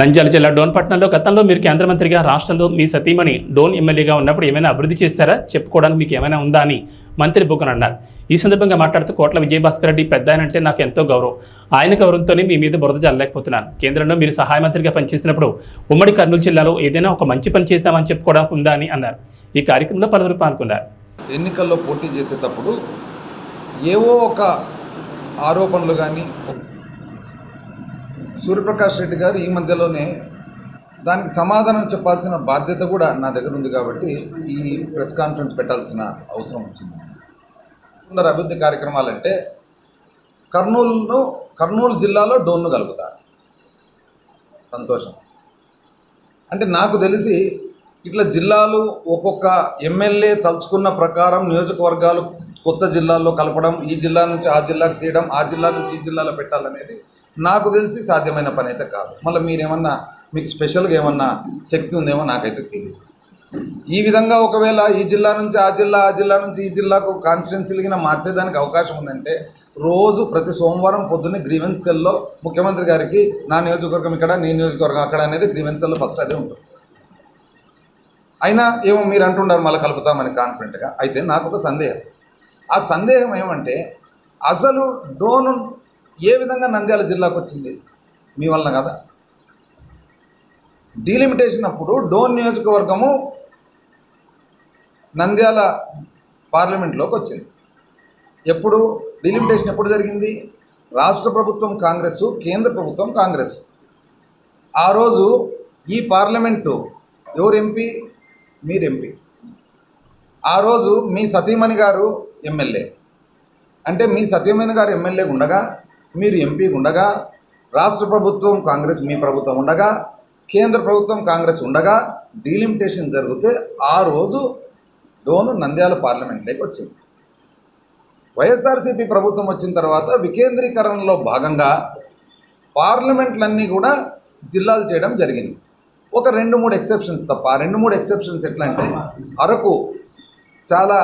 నంద్యాల జిల్లా డోన్పట్నంలో గతంలో మీరు కేంద్ర మంత్రిగా రాష్ట్రంలో మీ సతీమణి డోన్ ఎమ్మెల్యేగా ఉన్నప్పుడు ఏమైనా అభివృద్ధి చేశారా? చెప్పుకోవడానికి మీకు ఏమైనా ఉందా అని మంత్రి బుగ్గన అన్నారు. ఈ సందర్భంగా మాట్లాడుతూ కోట్ల విజయభాస్కర్ రెడ్డి పెద్ద అంటే నాకు ఎంతో గౌరవం. ఆయన గౌరవంతోనే మీ మీద బురద జల్లలేకపోతున్నాను. కేంద్రంలో మీరు సహాయ మంత్రిగా పనిచేసినప్పుడు ఉమ్మడి కర్నూలు జిల్లాలో ఏదైనా ఒక మంచి పని చేశామని చెప్పుకోవడానికి ఉందా అని అన్నారు. ఈ కార్యక్రమంలో పలువురు పాల్గొన్నారు. ఎన్నికల్లో పోటీ చేసేటప్పుడు ఏవో ఒక ఆరోపణలు కానీ సూర్యప్రకాష్ రెడ్డి గారు ఈ మధ్యలోనే దానికి సమాధానం చెప్పాల్సిన బాధ్యత కూడా నా దగ్గర ఉంది కాబట్టి ఈ ప్రెస్ కాన్ఫరెన్స్ పెట్టాల్సిన అవసరం వచ్చింది. ఉన్నారు అభివృద్ధి కార్యక్రమాలంటే కర్నూలును కర్నూలు జిల్లాలో డోన్ను కలుపుతారు సంతోషం. అంటే నాకు తెలిసి ఇట్లా జిల్లాలు ఒక్కొక్క ఎమ్మెల్యే తలుచుకున్న ప్రకారం నియోజకవర్గాలు కొత్త జిల్లాల్లో కలపడం ఈ జిల్లా నుంచి ఆ జిల్లాకు తీయడం ఆ జిల్లా నుంచి ఈ జిల్లాలో పెట్టాలనేది నాకు తెలిసి సాధ్యమైన పని అయితే కాదు. మళ్ళీ మీరేమన్నా మీకు స్పెషల్గా ఏమన్నా శక్తి ఉందేమో నాకైతే తెలియదు ఈ విధంగా ఒకవేళ ఈ జిల్లా నుంచి ఆ జిల్లా ఆ జిల్లా నుంచి ఈ జిల్లాకు కాన్స్టిట్యున్సీలుగా మార్చేదానికి అవకాశం ఉందంటే రోజు ప్రతి సోమవారం పొద్దున్నే గ్రీవెన్స్ సెల్లో ముఖ్యమంత్రి గారికి నా నియోజకవర్గం ఇక్కడ నీ నియోజకవర్గం అక్కడ అనేది గ్రీవెన్స్ సెల్లో ఫస్ట్ అదే ఉంటుంది. అయినా ఏమో మీరు అంటున్నారు మళ్ళీ కలుపుతామని కాన్ఫిడెంట్గా అయితే నాకు ఒక సందేహం. ఆ సందేహం ఏమంటే అసలు డోను ఏ విధంగా నంద్యాల జిల్లాకు వచ్చింది? మీ వలన కదా? డీలిమిటేషన్ అప్పుడు డోన్ నియోజకవర్గము నంద్యాల పార్లమెంట్లోకి వచ్చింది. ఎప్పుడు? డీలిమిటేషన్ ఎప్పుడు జరిగింది? రాష్ట్ర ప్రభుత్వం కాంగ్రెస్ కేంద్ర ప్రభుత్వం కాంగ్రెస్. ఆ రోజు ఈ పార్లమెంటు ఎవరు ఎంపీ? మీరు ఎంపీ. ఆ రోజు మీ సతీమణి గారు ఎమ్మెల్యే. అంటే మీ సత్యమైన గారు ఎమ్మెల్యే ఉండగా మీరు ఎంపీ ఉండగా రాష్ట్ర ప్రభుత్వం కాంగ్రెస్ మీ ప్రభుత్వం ఉండగా కేంద్ర ప్రభుత్వం కాంగ్రెస్ ఉండగా డీలిమిటేషన్ జరిగితే ఆ రోజు డోను నంద్యాల పార్లమెంట్లోకి వచ్చింది. వైఎస్ఆర్సీపీ ప్రభుత్వం వచ్చిన తర్వాత వికేంద్రీకరణలో భాగంగా పార్లమెంట్లన్నీ కూడా జిల్లాలు చేయడం జరిగింది. ఒక రెండు మూడు ఎక్సెప్షన్స్ తప్ప రెండు మూడు ఎక్సెప్షన్స్ ఎట్లా అంటే అరకు చాలా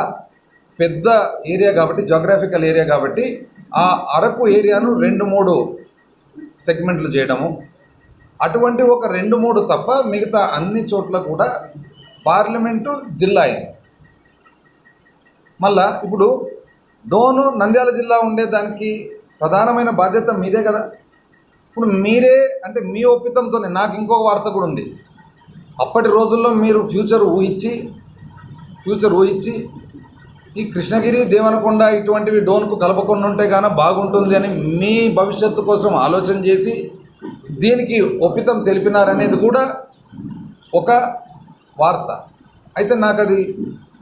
పెద్ద ఏరియా కాబట్టి జోగ్రాఫికల్ ఏరియా కాబట్టి ఆ అరకు ఏరియాను రెండు మూడు సెగ్మెంట్లు చేయడము. అటువంటి ఒక రెండు మూడు తప్ప మిగతా అన్ని చోట్ల కూడా పార్లమెంటు జిల్లా అయింది మళ్ళా ఇప్పుడు డోను నంద్యాల జిల్లా ఉండేదానికి ప్రధానమైన బాధ్యత మీదే కదా. ఇప్పుడు మీరే అంటే మీ ఒప్పితంతోనే నాకు ఇంకో వార్త కూడా ఉంది. అప్పటి రోజుల్లో మీరు ఫ్యూచర్ ఊహించి ఫ్యూచర్ ఊహించి ఈ కృష్ణగిరి దేవనకొండ ఇటువంటివి డోన్కు కలపకుండా ఉంటే కానీ బాగుంటుంది అని మీ భవిష్యత్తు కోసం ఆలోచన చేసి దీనికి ఒప్పితం తెలిపినారనేది కూడా ఒక వార్త. అయితే నాకు అది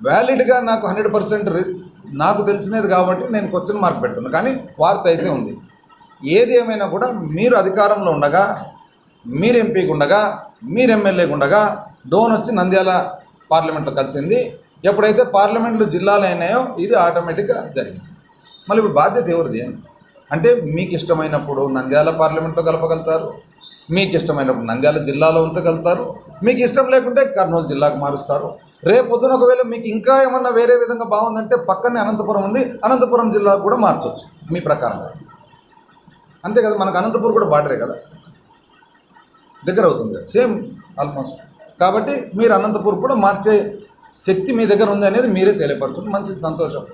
వ్యాలిడ్గా నాకు హండ్రెడ్ పర్సెంట్ నాకు తెలిసినది కాబట్టి నేను క్వశ్చన్ మార్క్ పెడుతున్నాను కానీ వార్త అయితే ఉంది. ఏది ఏమైనా కూడా మీరు అధికారంలో ఉండగా మీరు ఎంపీగా ఉండగా మీరు ఎమ్మెల్యేగా ఉండగా డోన్ వచ్చి నంద్యాల పార్లమెంట్లో కలిసింది ఎప్పుడైతే పార్లమెంట్లు జిల్లాలు అయినాయో ఇది ఆటోమేటిక్గా జరిగింది. మళ్ళీ ఇప్పుడు బాధ్యత ఎవరిది? అంటే మీకు ఇష్టమైనప్పుడు నంద్యాల పార్లమెంట్లో కలపగలుగుతారు మీకు ఇష్టమైనప్పుడు నంద్యాల జిల్లాలో ఉంచగలుగుతారు మీకు ఇష్టం లేకుంటే కర్నూలు జిల్లాకు మారుస్తారు. రేపు పొద్దున ఒకవేళ మీకు ఇంకా ఏమన్నా వేరే విధంగా బాగుందంటే పక్కనే అనంతపురం ఉంది అనంతపురం జిల్లాకు కూడా మార్చవచ్చు మీ ప్రకారంగా అంతే కదా మనకు అనంతపురం కూడా బార్డరే కదా. దగ్గర అవుతుంది సేమ్ ఆల్మోస్ట్. కాబట్టి మీరు అనంతపురం కూడా మార్చే శక్తి మీ దగ్గర ఉంది అనేది మీరే తెలియపరచుకుంటే మంచిది సంతోషం.